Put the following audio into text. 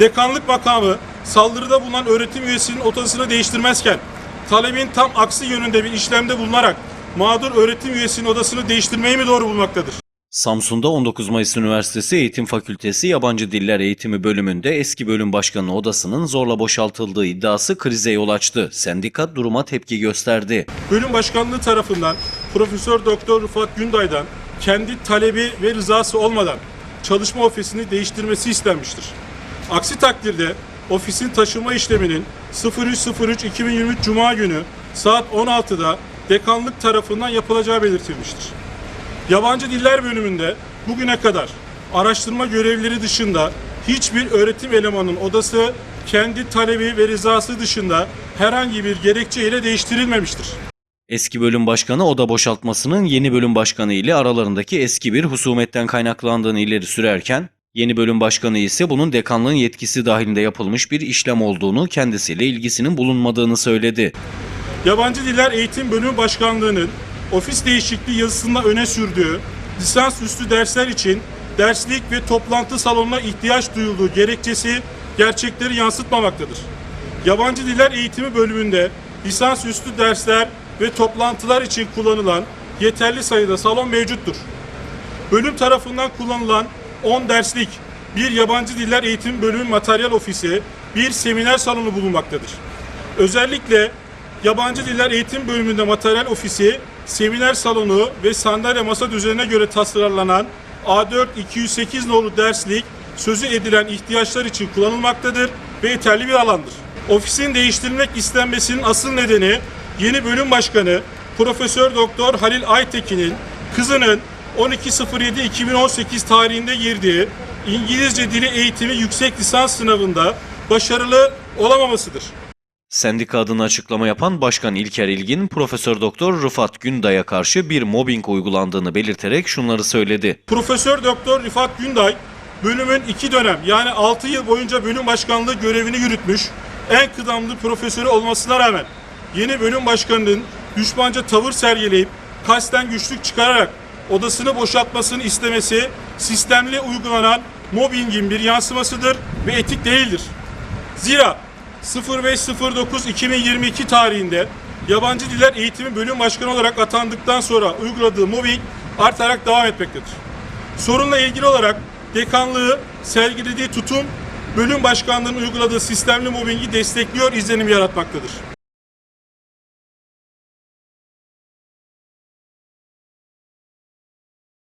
Dekanlık makamı saldırıda bulunan öğretim üyesinin odasını değiştirmezken talebin tam aksi yönünde bir işlemde bulunarak mağdur öğretim üyesinin odasını değiştirmeyi mi doğru bulmaktadır? Samsun'da 19 Mayıs Üniversitesi Eğitim Fakültesi Yabancı Diller Eğitimi bölümünde eski bölüm başkanı odasının zorla boşaltıldığı iddiası krize yol açtı. Sendika duruma tepki gösterdi. Bölüm başkanlığı tarafından Profesör Doktor Rıfat Günday'dan kendi talebi ve rızası olmadan çalışma ofisini değiştirmesi istenmiştir. Aksi takdirde ofisin taşıma işleminin 03.03.2023 Cuma günü saat 16'da dekanlık tarafından yapılacağı belirtilmiştir. Yabancı Diller bölümünde bugüne kadar araştırma görevleri dışında hiçbir öğretim elemanının odası kendi talebi ve rızası dışında herhangi bir gerekçe ile değiştirilmemiştir. Eski bölüm başkanı oda boşaltmasının yeni bölüm başkanı ile aralarındaki eski bir husumetten kaynaklandığını ileri sürerken, yeni bölüm başkanı ise bunun dekanlığın yetkisi dahilinde yapılmış bir işlem olduğunu, kendisiyle ilgisinin bulunmadığını söyledi. Yabancı Diller Eğitim Bölümü Başkanlığı'nın ofis değişikliği yazısında öne sürdüğü lisans üstü dersler için derslik ve toplantı salonuna ihtiyaç duyulduğu gerekçesi gerçekleri yansıtmamaktadır. Yabancı Diller Eğitimi bölümünde lisans üstü dersler ve toplantılar için kullanılan yeterli sayıda salon mevcuttur. Bölüm tarafından kullanılan 10 derslik bir yabancı diller eğitim bölümü materyal ofisi, bir seminer salonu bulunmaktadır. Özellikle yabancı diller eğitim bölümünde materyal ofisi, seminer salonu ve sandalye masa düzenine göre tasarlanan A4 208 nolu derslik sözü edilen ihtiyaçlar için kullanılmaktadır ve yeterli bir alandır. Ofisin değiştirilmek istenmesinin asıl nedeni yeni bölüm başkanı Profesör Doktor Halil Aytekin'in kızının 12.07.2018 tarihinde girdiği İngilizce dili eğitimi yüksek lisans sınavında başarılı olamamasıdır. Sendika adına açıklama yapan Başkan İlker İlgin, Profesör Doktor Rıfat Günday'a karşı bir mobbing uygulandığını belirterek şunları söyledi. Profesör Doktor Rifat Günday bölümün iki dönem yani 6 yıl boyunca bölüm başkanlığı görevini yürütmüş en kıdemli profesörü olmasına rağmen yeni bölüm başkanının düşmanca tavır sergileyip kasten güçlük çıkararak odasını boşaltmasını istemesi sistemli uygulanan mobbingin bir yansımasıdır ve etik değildir. Zira 05.09.2022 tarihinde Yabancı Diller Eğitimi Bölüm Başkanı olarak atandıktan sonra uyguladığı mobbing artarak devam etmektedir. Sorunla ilgili olarak dekanlığı sergilediği tutum bölüm başkanlığının uyguladığı sistemli mobbingi destekliyor izlenim yaratmaktadır.